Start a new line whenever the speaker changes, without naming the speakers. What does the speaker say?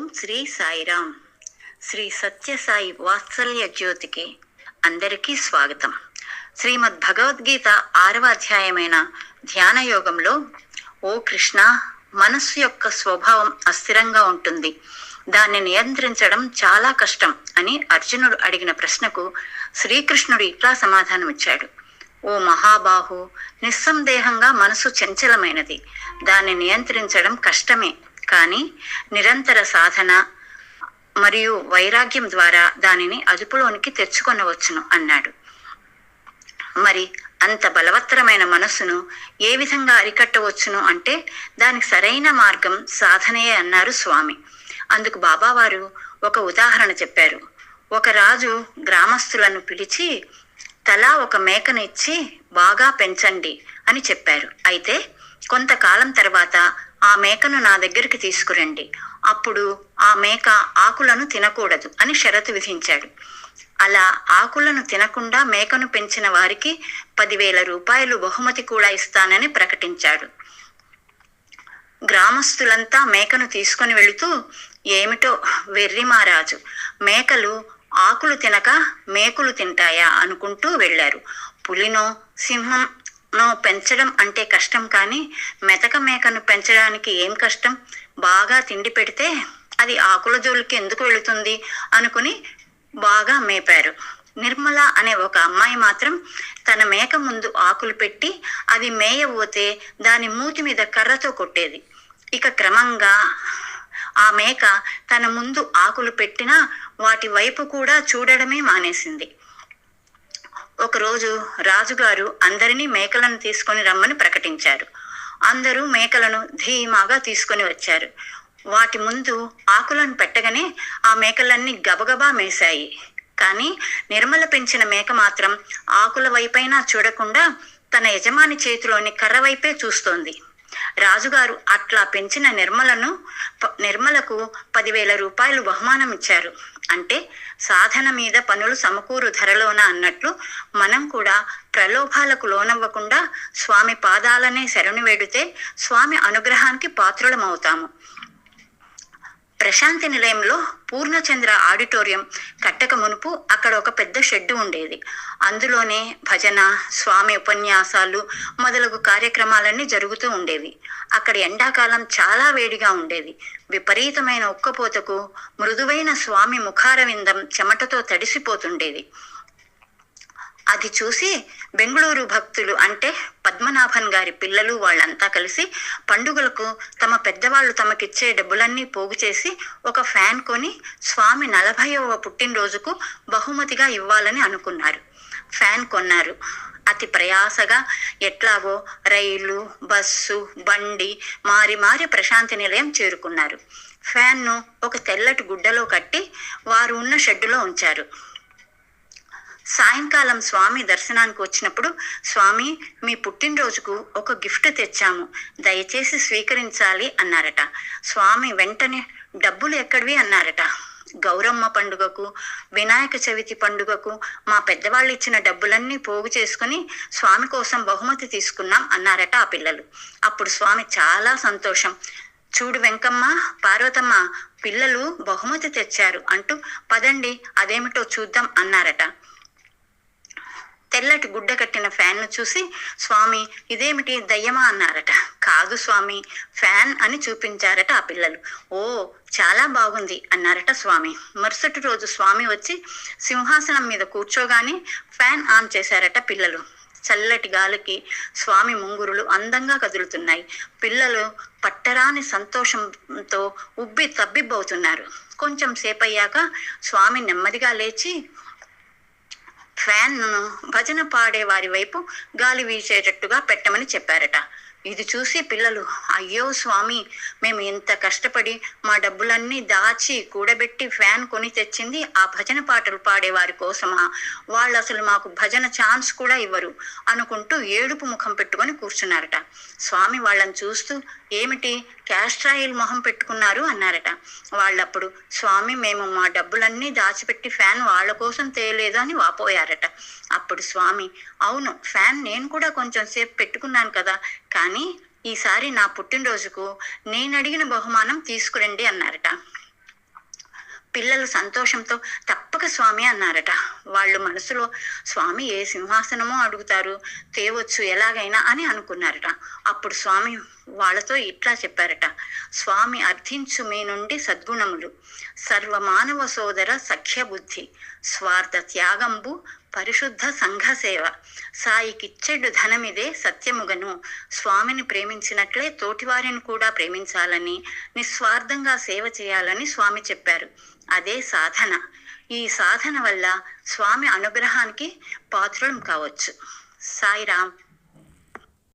ఓం శ్రీ సాయిరామ్ శ్రీ సత్యసాయి వాత్సల్య జ్యోతికి అందరికీ స్వాగతం. శ్రీమద్ భగవద్గీత ఆరవ అధ్యాయమైన ధ్యాన యోగంలో ఓ కృష్ణ మనస్సు యొక్క స్వభావం అస్థిరంగా ఉంటుంది. దాన్ని నియంత్రించడం చాలా కష్టం అని అర్జునుడు అడిగిన ప్రశ్నకు శ్రీకృష్ణుడు ఇట్లా సమాధానం ఇచ్చాడు ఓ మహాబాహు నిస్సందేహంగా మనసు చంచలమైనది. దాన్ని నియంత్రించడం కష్టమే. కానీ నిరంతర సాధన మరియు వైరాగ్యం ద్వారా దానిని అదుపులోనికి తెచ్చుకొనవచ్చును అన్నాడు. మరి అంత బలవత్తరమైన మనస్సును ఏ విధంగా అరికట్టవచ్చును అంటే దానికి సరైన మార్గం సాధనయే అన్నారు స్వామి. అందుకు బాబావారు ఒక ఉదాహరణ చెప్పారు. ఒక రాజు గ్రామస్తులను పిలిచి తలా ఒక మేకను ఇచ్చి బాగా పెంచండి అని చెప్పారు. అయితే కొంతకాలం తర్వాత ఆ మేకను నా దగ్గరికి తీసుకురండి. అప్పుడు ఆ మేక ఆకులను తినకూడదు అని షరతు విధించాడు. అలా ఆకులను తినకుండా మేకను పెంచిన వారికి పదివేల రూపాయలు బహుమతి కూడా ఇస్తానని ప్రకటించాడు. గ్రామస్తులంతా మేకను తీసుకొని వెళుతూ ఏమిటో వెర్రి మహారాజు మేకలు ఆకులు తినక మేకులు తింటాయా? అనుకుంటూ వెళ్ళారు. పులినో సింహం సింహంనో పెంచడం అంటే కష్టం కానీ మెతక మేకను పెంచడానికి ఏం కష్టం? బాగా తిండి పెడితే అది ఆకుల జోలికి ఎందుకు వెళుతుంది? అనుకుని బాగా మేపారు. నిర్మల అనే ఒక అమ్మాయి మాత్రం తన మేక ముందు ఆకులు పెట్టి అది మేయబోతే దాని మూతి మీద కర్రతో కొట్టేది. ఇక క్రమంగా ఆ మేక తన ముందు ఆకులు పెట్టినా వాటి వైపు కూడా చూడడమే మానేసింది. ఒకరోజు రాజుగారు అందరినీ మేకలను తీసుకొని రమ్మని ప్రకటించారు. అందరూ మేకలను ధీమాగా తీసుకొని వచ్చారు. వాటి ముందు ఆకులను పెట్టగానే ఆ మేకలన్నీ గబగబా మేశాయి. కానీ నిర్మల పెంచిన మేక మాత్రం ఆకుల వైపైనా చూడకుండా తన యజమాని చేతిలోని కర్ర వైపే చూస్తోంది. రాజుగారు అట్లా పెంచిన నిర్మలను నిర్మలకు పదివేల రూపాయలు బహుమానం ఇచ్చారు అంటే సాధన మీద పనులు సమకూరు ధరలోన అన్నట్లు మనం కూడా ప్రలోభాలకు లోనవ్వకుండా స్వామి పాదాలనే శరణు వేడితే స్వామి అనుగ్రహానికి పాత్రులమవుతాము. ప్రశాంతి నిలయంలో పూర్ణచంద్ర ఆడిటోరియం కట్టక మునుపు అక్కడ ఒక పెద్ద షెడ్డు ఉండేది. అందులోనే భజన స్వామి ఉపన్యాసాలు మొదలగు కార్యక్రమాలన్నీ జరుగుతూ ఉండేవి. అక్కడ ఎండాకాలం చాలా వేడిగా ఉండేది. విపరీతమైన ఉక్కపోతకు మృదువైన స్వామి ముఖారవిందం చెమటతో తడిసిపోతుండేది. అది చూసి బెంగళూరు భక్తులు అంటే పద్మనాభన్ గారి పిల్లలు వాళ్ళంతా కలిసి పండుగలకు తమ పెద్దవాళ్ళు తమకిచ్చే డబ్బులన్నీ పోగు చేసి ఒక ఫ్యాన్ కొని స్వామి నలభైవ పుట్టినరోజుకు బహుమతిగా ఇవ్వాలని అనుకున్నారు. ఫ్యాన్ కొన్నారు. అతి ప్రయాసగా ఎట్లాగో రైలు బస్సు బండి మారి మారి ప్రశాంతి నిలయం చేరుకున్నారు. ఫ్యాన్ను ఒక తెల్లటి గుడ్డలో కట్టి వారు ఉన్న షెడ్డులో ఉంచారు. సాయంకాలం స్వామి దర్శనానికి వచ్చినప్పుడు స్వామి మీ పుట్టినరోజుకు ఒక గిఫ్ట్ తెచ్చాము. దయచేసి స్వీకరించాలి అన్నారట. స్వామి వెంటనే డబ్బులు ఎక్కడివి? అన్నారట. గౌరమ్మ పండుగకు వినాయక చవితి పండుగకు మా పెద్దవాళ్ళు ఇచ్చిన డబ్బులన్నీ పోగు చేసుకుని స్వామి కోసం బహుమతి తీసుకున్నాం అన్నారట ఆ పిల్లలు. అప్పుడు స్వామి చాలా సంతోషం. చూడు వెంకమ్మ పార్వతమ్మ పిల్లలు బహుమతి తెచ్చారు. అంటూ పదండి అదేమిటో చూద్దాం అన్నారట. తెల్లటి గుడ్డ కట్టిన ఫ్యాన్ను చూసి స్వామి ఇదేమిటి దయ్యమా? అన్నారట. కాదు స్వామి ఫ్యాన్ అని చూపించారట ఆ పిల్లలు. ఓ చాలా బాగుంది అన్నారట స్వామి. మరుసటి రోజు స్వామి వచ్చి సింహాసనం మీద కూర్చోగానే ఫ్యాన్ ఆన్ చేశారట పిల్లలు. చల్లటి గాలికి స్వామి ముంగురులు అందంగా కదులుతున్నాయి. పిల్లలు పట్టరాని సంతోషంతో ఉబ్బి తబ్బిబ్బవుతున్నారు. కొంచెం సేపయ్యాక స్వామి నెమ్మదిగా లేచి ఫ్యాన్ను భజన పాడే వారి వైపు గాలి వీచేటట్టుగా పెట్టమని చెప్పారట. ఇది చూసి పిల్లలు అయ్యో స్వామి మేము ఇంత కష్టపడి మా డబ్బులన్నీ దాచి కూడబెట్టి ఫ్యాన్ కొని తెచ్చింది ఆ భజన పాటలు పాడేవారి కోసమా? వాళ్ళు అసలు మాకు భజన ఛాన్స్ కూడా ఇవ్వరు అనుకుంటూ ఏడుపు ముఖం పెట్టుకొని కూర్చున్నారట. స్వామి వాళ్ళని చూస్తూ ఏమిటి క్యాస్ట్రాయిల్ మొహం పెట్టుకున్నారు? అన్నారట. వాళ్ళప్పుడు స్వామి మేము మా డబ్బులన్నీ దాచిపెట్టి ఫ్యాన్ వాళ్ళ కోసం తేయలేదు అని వాపోయారట. అప్పుడు స్వామి అవును ఫ్యాన్ నేను కూడా కొంచెం సేపు పెట్టుకున్నాను కదా కానీ ఈసారి నా పుట్టినరోజుకు నేను అడిగిన బహుమానం తీసుకురండి అన్నారట. పిల్లలు సంతోషంతో తప్పక స్వామి అన్నారట. వాళ్ళు మనసులో స్వామి ఏ సింహాసనమో అడుగుతారు తేవచ్చు ఎలాగైనా అని అనుకున్నారట. అప్పుడు స్వామి వాళ్ళతో ఇట్లా చెప్పారట స్వామి అర్థించు మీ నుండి సద్గుణములు. సర్వమానవ సోదర సఖ్య బుద్ధి స్వార్థ త్యాగంబు పరిశుద్ధ సంఘ సేవ. సాయికిచ్చెడు ధనమిదే సత్యముగను. స్వామిని ప్రేమించినట్లే తోటివారిని కూడా ప్రేమించాలని నిస్వార్థంగా సేవ చేయాలని స్వామి చెప్పారు. అదే సాధన. ఈ సాధన వల్ల స్వామి అనుగ్రహానికి పాత్రులం కావచ్చు. సాయిరామ్